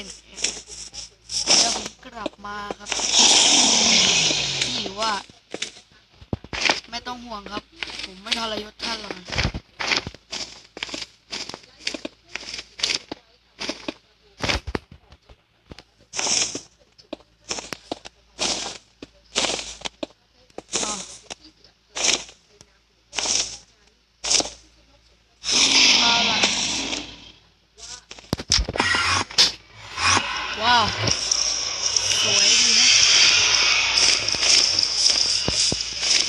าคิดจะไปไหนอะเดี๋ยวผมกลับมาครับที่ว่า ไม่ต้องห่วงครับ ผมไม่ทรยศท่านหรอกนะอ้าวเอาล่ะว้าว สวยดีนะ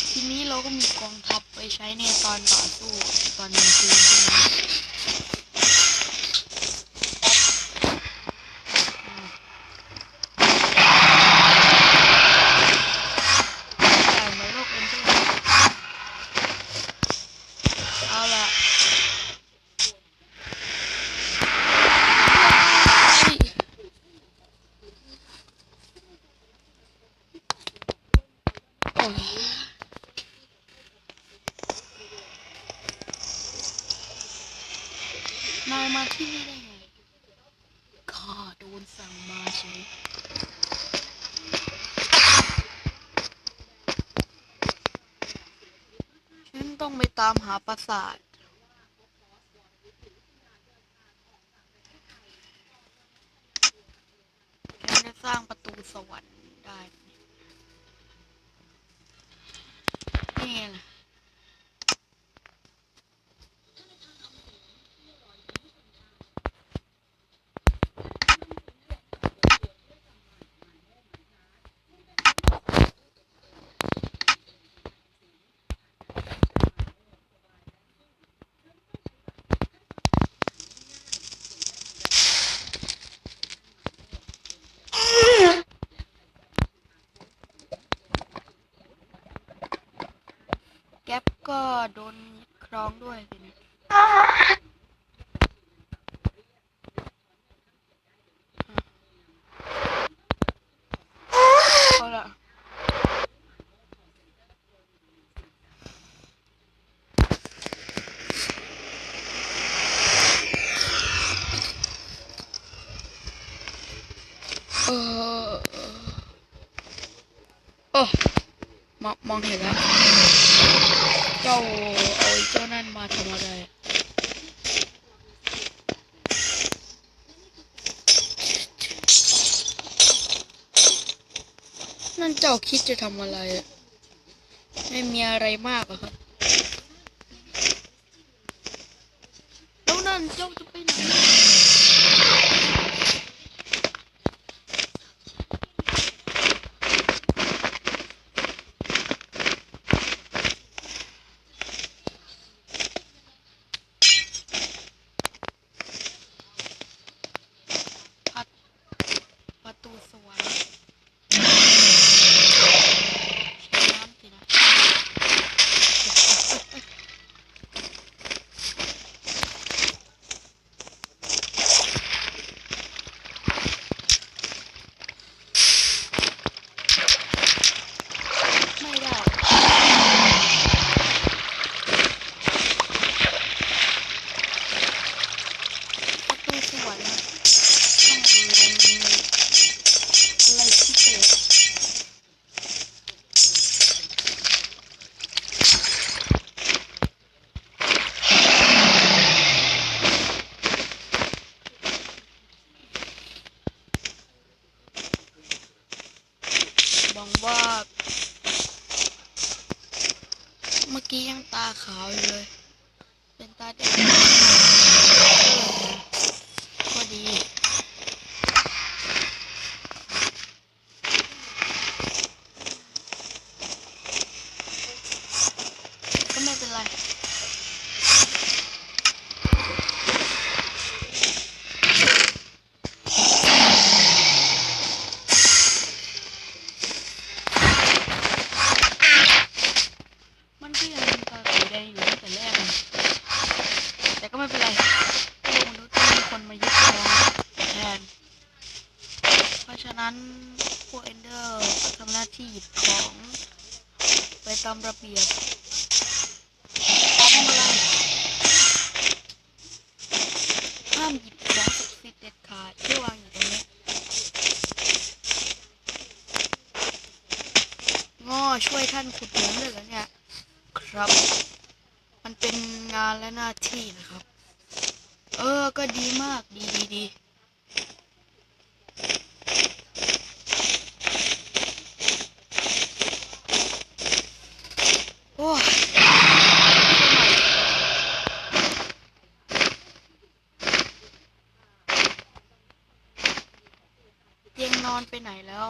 ทีนี้เรา ก็มีกองทัพไปใช้ในตอนต่อสู้ตอนกลางคืนใช่ไหมอืมแต่ในโลกเป็นที่เอาละเฮ้ยโอ้ย นายมาที่นี่ได้ไงข้าโดนสั่งมาใช่ฉันต้องไปตามหาปราสาทฉันจะสร้างประตูสวรรค์ได้ นี่ไงล่ะ แก๊ปก็โดนค รองด้วยสินะเอละเออโอ้มองมองเห็นแล้ว เจ้าเอาเจ้านั่นมาทำอะไรนั่นเจ้าคิดจะทำอะไร ไม่มีอะไรมากอะครับ แล้วนั่นเจ้าจะไปไหน พัดประตูสวรรค์ใช้น้ำสินะไม่ได้ ประตูส วรรค์ต้องลงอะไรพิเศษหวังว่าเมื่อกี้ยังตาขาวอยู่เลย เป็นตาแดง ก็ นั้นพวกเอนเดอร์ทำหน้าที่หยิบของ ไปตามระเบียบทำอะไรห้ามหยิบของศักดิ์เด็ดขาดที่วางอยู่ตรงนี้ง้อช่วยท่านขุดเหมืองเลยล้วเนี่ย ครับ มันเป็นงานและหน้าที่นะครับ เออ ก็ดีมาก ดีดีดี เตียงนอนไปไหนแล้ว